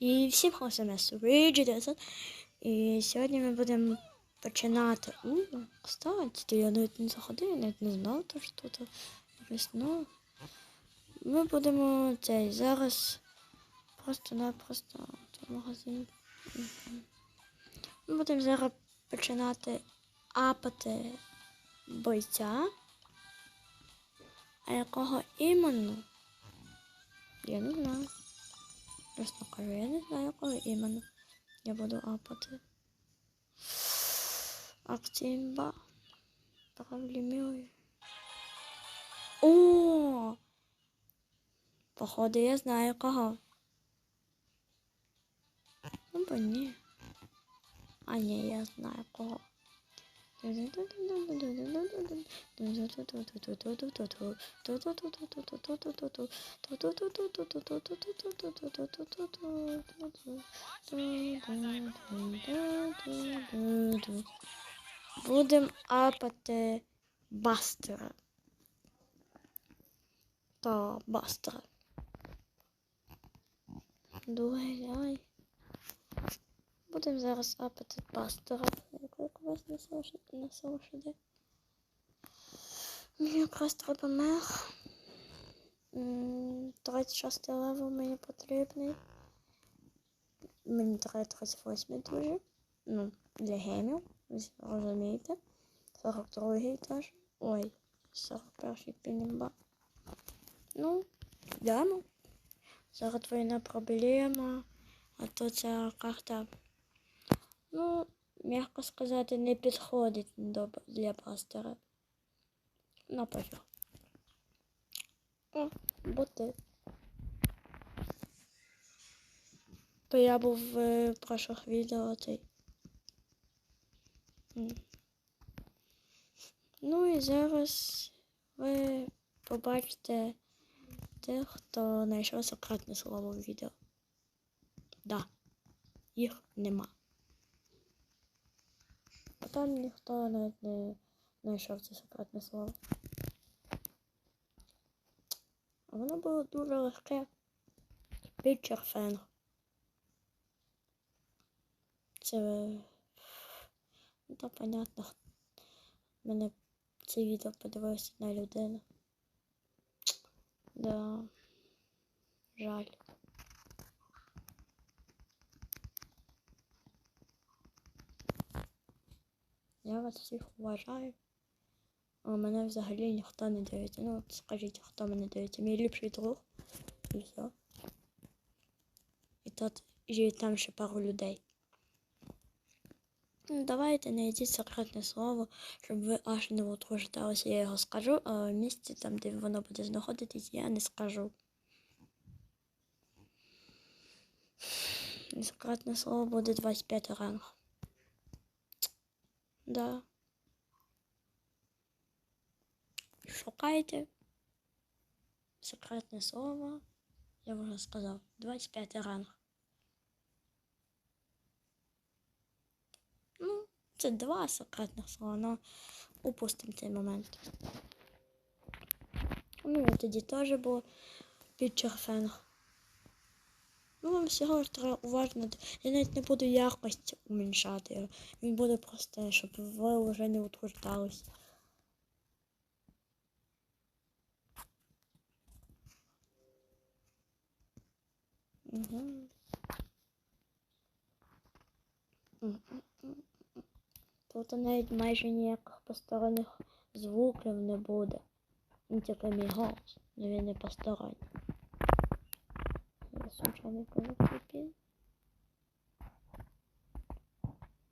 І всім хосмес Ріджі 900. І сьогодні ми будемо починати. У, кстати, я навіть не заходив, я навіть не знав, то що тут якось, ну. Ми будемо цей зараз просто-напросто в магазин. Ми будемо зараз починати апати бойця. А якого іменно? Я не знаю. Чесно кажу, я не знаю, якого іменно я буду апати. Актимба. Проблемюю. О! Походу, я знаю кого. Ну, ні. А ні, я знаю кого. Будем апати бастера. Та бастера. Дуй, Будемо зараз апати бастера. Вас на соші- на сошиді. Мені якраз треба мех. М, 36 левел мені потрібний. Мені треба 38 дуже. Ну, для геймів, розумієте. 42 теж. Ой, 41 пінімба. Ну, йдемо. Зараз твоя проблема. А то ця карта, ну, м'яко сказати, не підходить для пастора. На пофіг. О, боти. То я був в е, прошлих відео цей. Ну і зараз ви побачите тих, хто знайшов секретне слово в відео. Да, їх нема. Там ніхто навіть не знайшов це секретне слово. А воно було дуже легке. Підчерфенг. Це. Ну, понятно. Мене це відео подивилася одна людина. Да. Жаль. Я вас всіх вважаю. А мене взагалі ніхто не дивиться. Ну, скажіть, хто мене дивиться? Мій ліпший друг. І все. І тут і там ще пару людей. Ну, давайте знайдіть секретне слово, щоб ви аж не утруждалися. Я його скажу, а в місці там, де воно буде знаходитись, я не скажу. Секретне слово буде 25 ранг. Да. Шукайте. Секретне слово. Я вже сказав. 25 ранг. Ну, це два секретних слова, але упустимо цей момент. Ну, і тоді теж було підчерфенг. Ну, вам всього ж треба уважно. Я навіть не буду якість уменьшати. Він буде просто, щоб ви вже не утруждались. Угу. Тут навіть майже ніяких посторонніх звуків не буде. Тільки мій голос, але він не посторонній. probably gonna take it.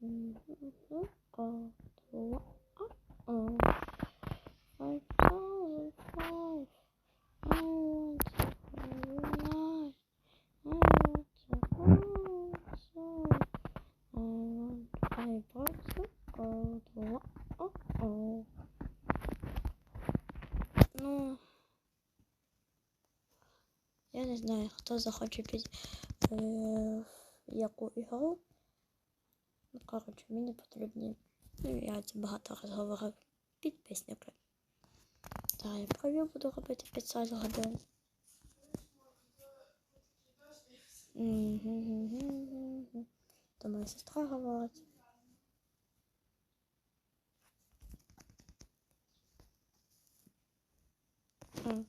Mm to uh -oh. I want to fly. I want to fly. So I want five. Go to uh oh. Не знаю, хто захоче під е, яку ігру. Ну, коротше, мені потрібні. Ну, я це багато раз говорив. Підписники. Так, я провів буду робити 500 годин. То моя сестра говорить.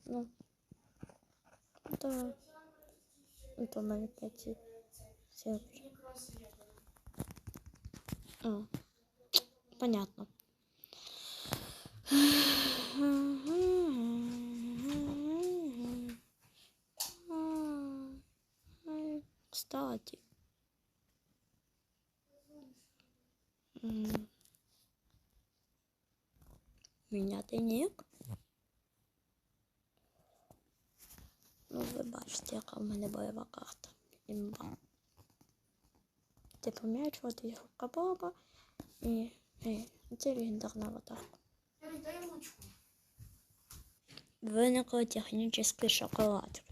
Ну. Да. Это у мене п'ять сервер. А. Понятно. Ай, Кстати. М. Міняти нік. Ну, ви бачите, яка в мене бойова карта. Імба. Ти пом'ячувати його кабаба і, і це легендарна аватарка. Ярик. Виникли технічні шоколадки.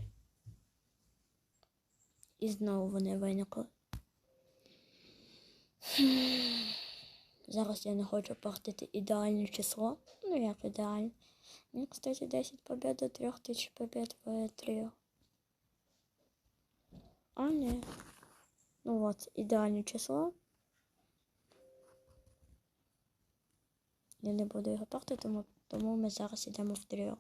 І знову вони виникли. Зараз я не хочу портити ідеальне число. Ну як ідеальне. Мені, кстати, 10 побед до 3000 побед в тріо. А, ні. Ну от, ідеальне число. Я не буду його портити, тому, тому ми зараз йдемо в тріо.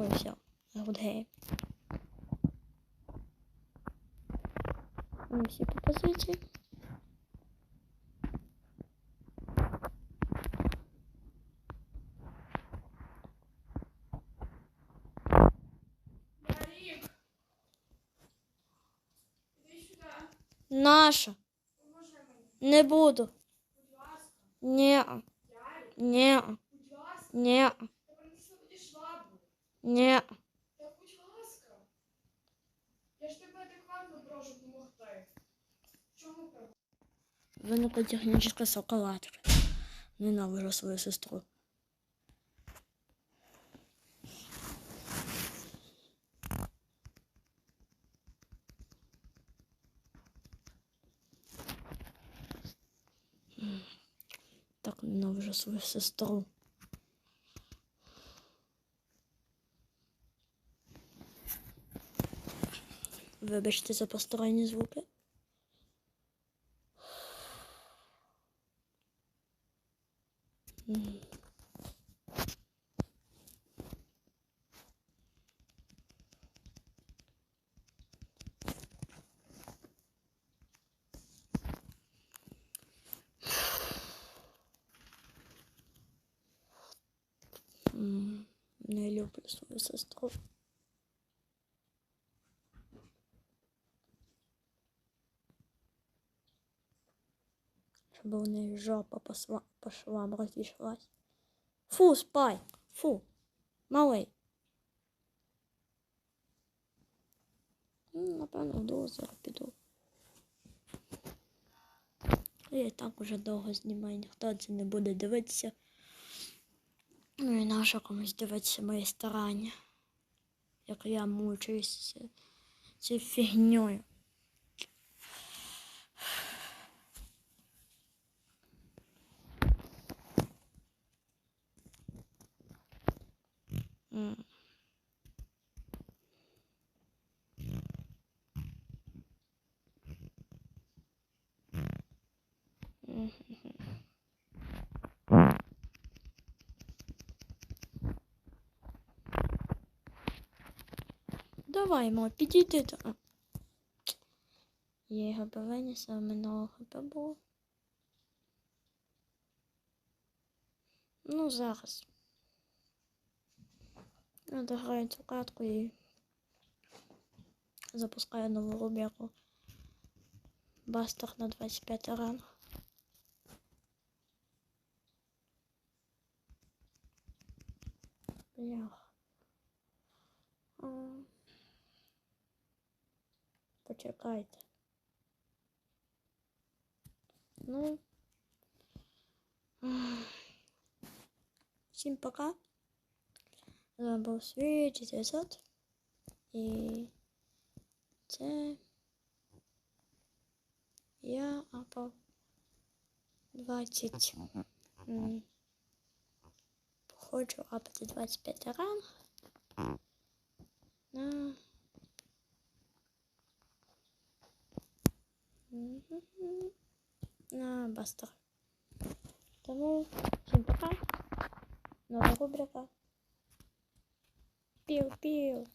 Ой, все, гудгей. Ну, всі по позиції. Ярик! Іди сюди. Наша. Не буду. Будь ласка. Ні. Ярик, Ні. будь ласка. Ні. Ні. Та будь ласка. Я ж тебе адекватно прошу допомогти. Чому проблема? Виникла технічна шоколадка. Ненавижу свою сестру. Так ненавижу свою сестру. Вибачте за посторонні звуки. Не люблю свою сестру. Щоб у неї жопа по, сва- по швам розійшлась. Фу, спайк, фу, малий. Ну, Напевно, в дозор піду. Я і так уже довго знімаю, ніхто це не буде дивитися. Ну і нащо комусь дивитися мої старання. Як я мучуюсь ці- цією фігньою. Давай, мо, підійди до. Є ГБ винесла, минулого було. Ну, зараз. Дограю цю катку і запускаю нову рубрику. Бастер на 25 ранг. Блях. Почекайте. Ну. ах. Всім пока. З вами був свій 900. І це я апав 20. м, Хочу апати 25 ранг. На. Мгм. На бастер. Тому всім пока. Нова рубрика. 丢丢。